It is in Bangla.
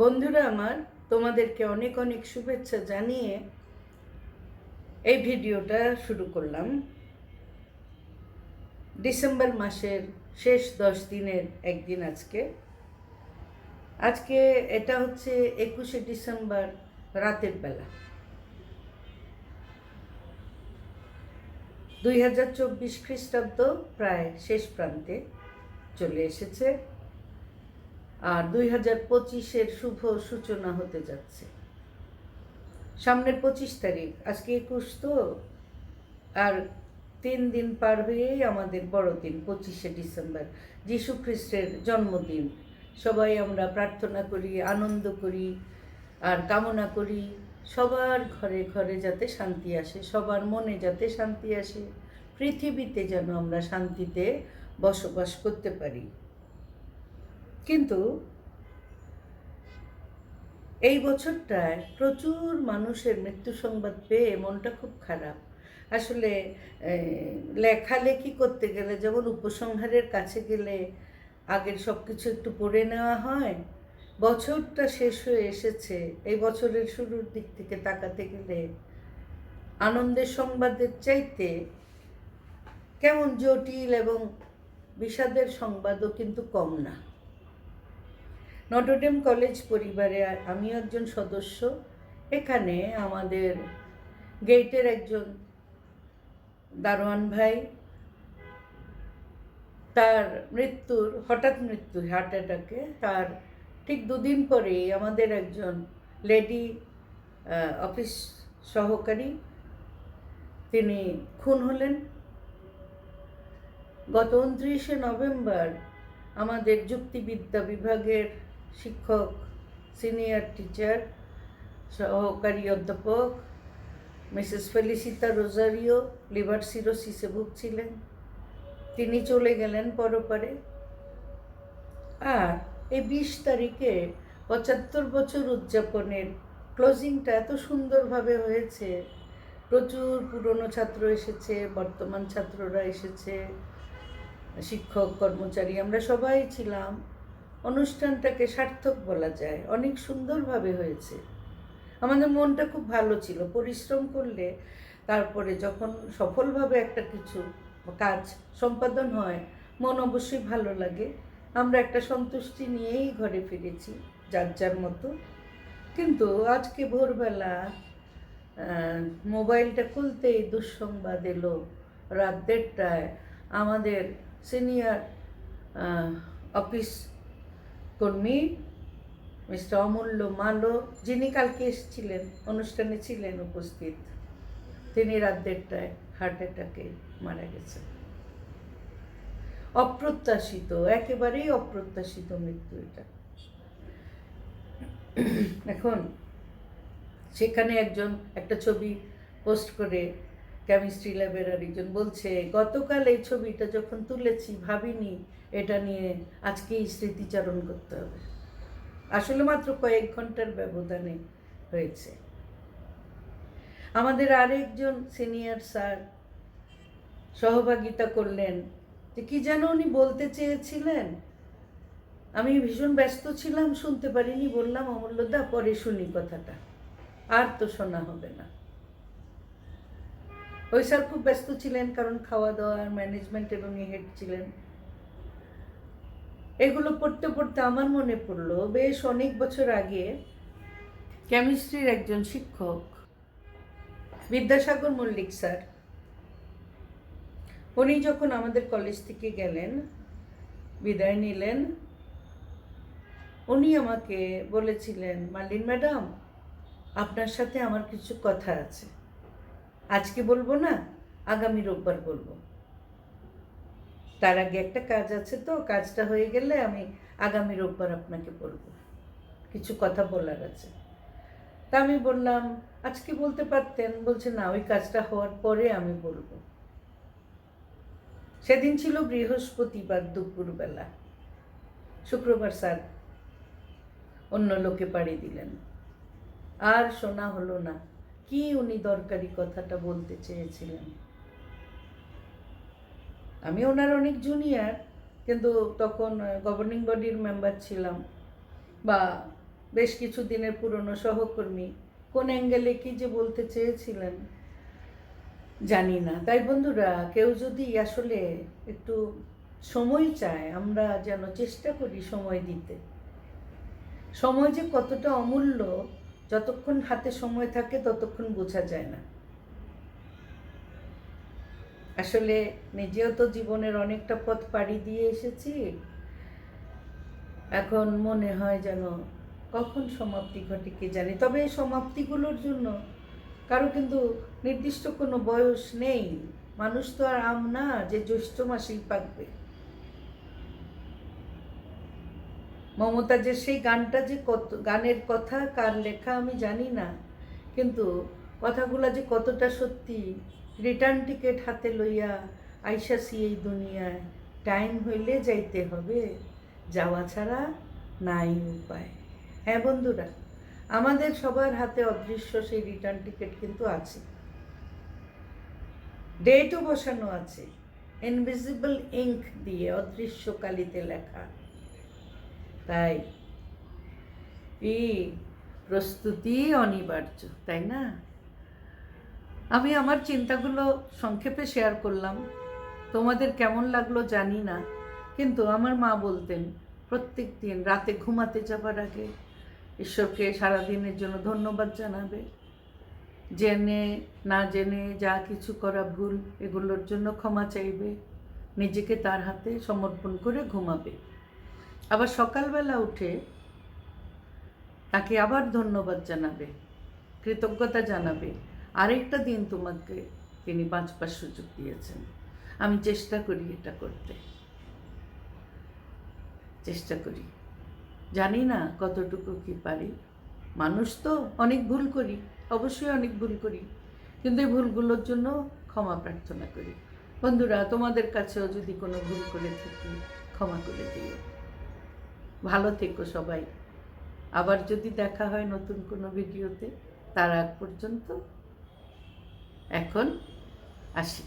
বন্ধুরা আমার, তোমাদেরকে অনেক অনেক শুভেচ্ছা জানিয়ে এই ভিডিওটা শুরু করলাম। ডিসেম্বর মাসের শেষ দশ দিনের একদিন আজকে। আজকে এটা হচ্ছে একুশে ডিসেম্বর রাতের বেলা। দুই হাজার চব্বিশ খ্রিস্টাব্দ প্রায় শেষ প্রান্তে চলে এসেছে। আর দুই হাজার পঁচিশের শুভ সূচনা হতে যাচ্ছে। সামনের পঁচিশ তারিখ, আজকে একুশ তো, আর তিন দিন পার হয়েই আমাদের বড়দিন পঁচিশে ডিসেম্বর, যীশু খ্রিস্টের জন্মদিন। সবাই আমরা প্রার্থনা করি, আনন্দ করি, আর কামনা করি, সবার ঘরে ঘরে যাতে শান্তি আসে, সবার মনে যাতে শান্তি আসে, পৃথিবীতে যেন আমরা শান্তিতে বসবাস করতে পারি। কিন্তু এই বছরটায় প্রচুর মানুষের মৃত্যু সংবাদ পেয়ে মনটা খুব খারাপ। আসলে লেখালেখি করতে গেলে যেমন উপসংহারের কাছে গেলে আগের সব কিছু একটু পড়ে নেওয়া হয়, বছরটা শেষ হয়ে এসেছে, এই বছরের শুরুর দিক থেকে তাকাতে গেলে আনন্দের সংবাদের চাইতে কেমন জটিল এবং বিষাদের সংবাদও কিন্তু কম না। নটরডেম কলেজ পরিবারে আমি একজন সদস্য। এখানে আমাদের গেটের একজন দারোয়ান ভাই, তার মৃত্যুর, হঠাৎ মৃত্যু হার্ট অ্যাটাকে তার ঠিক দুদিন পরেই আমাদের একজন লেডি অফিস সহকারী, তিনি খুন হলেন। গত উনত্রিশে নভেম্বর আমাদের যুক্তিবিদ্যা বিভাগের শিক্ষক সিনিয়র টিচার সহকারী অধ্যাপক, মিসেস ফেলিসিতা রোজারিও, লিভার সিরোসিসে ভুগছিলেন। তিনি চলে গেলেন পরপারে। আর এই বিশ তারিখে পঁচাত্তর বছর উদযাপনের ক্লোজিংটা এত সুন্দরভাবে হয়েছে। প্রচুর পুরনো ছাত্র এসেছে, বর্তমান ছাত্ররা এসেছে, শিক্ষক, কর্মচারী, আমরা সবাই ছিলাম। অনুষ্ঠানটাকে সার্থক বলা যায়। অনেক সুন্দরভাবে হয়েছে। আমাদের মনটা খুব ভালো ছিল। পরিশ্রম করলে তারপরে যখন সফলভাবে একটা কিছু কাজ সম্পাদন হয়, মন অবশ্যই ভালো লাগে। আমরা একটা সন্তুষ্টি নিয়েই ঘরে ফিরেছি, যার যার মতো। কিন্তু আজকে ভোরবেলা মোবাইলটা খুলতেই দুঃসংবাদ এলো রাত দেড়টায়। আমাদের সিনিয়র অফিস কর্মী মিস্টার অমূল্য মালো যিনি কালকে এসেছিলেন, অনুষ্ঠানে ছিলেন উপস্থিত, তিনি রাত দেড়টায় হার্ট অ্যাটাকে মারা গেছেন। অপ্রত্যাশিত, একেবারেই অপ্রত্যাশিত মৃত্যু এটা। এখন সেখানে একজন, একটা ছবি পোস্ট করে কেমিস্ট্রি ল্যাবের একজন বলছে, গতকাল এই ছবিটা যখন তুলেছি, ভাবিনি এটা নিয়ে আজকেই স্মৃতিচারণ করতে হবে। আসলে মাত্র কয়েক ঘণ্টার ব্যবধানে হয়েছে। আমাদের আরেকজন সিনিয়র স্যার সহভাগিতা করলেন যে, কি যেন উনি বলতে চেয়েছিলেন? আমি ভীষণ ব্যস্ত ছিলাম, শুনতে পারিনি, বললাম অমূল্যদা পরে শুনি কথাটা। আর তো শোনা হবে না। ওই স্যার খুব ব্যস্ত ছিলেন, কারণ খাওয়া দাওয়ার ম্যানেজমেন্টের উনি হেড ছিলেন। এগুলো পড়তে পড়তে আমার মনে পড়ল, বেশ অনেক বছর আগে কেমিস্ট্রির একজন শিক্ষক, বিদ্যাসাগর মল্লিক স্যার। উনি যখন আমাদের কলেজ থেকে গেলেন, বিদায় নিলেন, উনি আমাকে বলেছিলেন, মালিন ম্যাডাম, আপনার সাথে আমার কিছু কথা আছে। আজকে বলব না, আগামী রোববার বলব। তার আগে একটা কাজ আছে তো, কাজটা হয়ে গেলে আমি আগামী রোববার আপনাকে বলব। কিছু কথা বলার আছে। তা আমি বললাম, আজকে বলতে পারতেন, বলছে না, ওই কাজটা হওয়ার পরে আমি বলব। সেদিন ছিল বৃহস্পতিবার দুপুরবেলা। শুক্রবার স্যার অন্য লোকে পাড়ি দিলেন। আর শোনা হলো না, কি উনি দরকারি কথাটা বলতে চেয়েছিলেন। আমি ওনার অনেক জুনিয়র কিন্তু তখন গভর্নিং বডির মেম্বার ছিলাম বা বেশ কিছু দিনের পুরনো সহকর্মী। কোন অ্যাঙ্গেলে কি যে বলতে চেয়েছিলেন, জানি না। তাই বন্ধুরা, কেউ যদি আসলে একটু সময় চায়, আমরা যেন চেষ্টা করি সময় দিতে। সময় যে কতটা অমূল্য, যতক্ষণ হাতে সময় থাকে ততক্ষণ বোঝা যায় না। আসলে নিজেও তো জীবনের অনেকটা পথ পাড়ি দিয়ে এসেছি, এখন মনে হয় যেন কখন সমাপ্তি ঘটে কে জানি। তবে এই সমাপ্তিগুলোর জন্য কারও কিন্তু নির্দিষ্ট কোনো বয়স নেই। মানুষ তো আর আম না যে জ্যৈষ্ঠ মাসেই পাকবে। মমতাজের সেই গানটা যে কত, গানের কথা, কার লেখা আমি জানি না। কিন্তু কথাগুলো যে কতটা সত্যি রিটার্ন টিকিট হাতে লইয়া আইসাসি এই দুনিয়ায়। টাইম হইলে যাইতে হবে, যাওয়া ছাড়া নাই উপায়। হ্যাঁ বন্ধুরা, আমাদের সবার হাতে অদৃশ্য সেই রিটার্ন টিকিট কিন্তু আছে। ডেটও বসানো আছে। ইনভিজিবল ইঙ্ক দিয়ে অদৃশ্য কালিতে লেখা। তাই এই প্রস্তুতি অনিবার্য, তাই না? আমি আমার চিন্তাগুলো সংক্ষেপে শেয়ার করলাম। তোমাদের কেমন লাগল জানি না, কিন্তু আমার মা বলতেন, প্রত্যেক দিন রাতে ঘুমাতে যাবার আগে ঈশ্বরকে সারাদিনের জন্য ধন্যবাদ জানাবে। জেনে, না জেনে যা কিছু করা ভুল, এগুলোর জন্য ক্ষমা চাইবে। নিজেকে তার হাতে সমর্পণ করে ঘুমাবে। আবার সকালবেলা উঠে তাকে আবার ধন্যবাদ জানাবে, কৃতজ্ঞতা জানাবে। আরেকটা দিন তোমাকে তিনি বাঁচবার সুযোগ দিয়েছেন। আমি চেষ্টা করি এটা করতে। চেষ্টা করি। জানি না কতটুকু কি পারি। মানুষ তো অনেক ভুল করি, অবশ্যই অনেক ভুল করি। কিন্তু এই ভুলগুলোর জন্য ক্ষমা প্রার্থনা করি। বন্ধুরা, তোমাদের কাছেও যদি কোনো ভুল করে থাকি, ক্ষমা করে দিও। ভালো থেকো সবাই। আবার যদি দেখা হয় নতুন কোনো ভিডিওতে, তার আগ পর্যন্ত এখন আসি।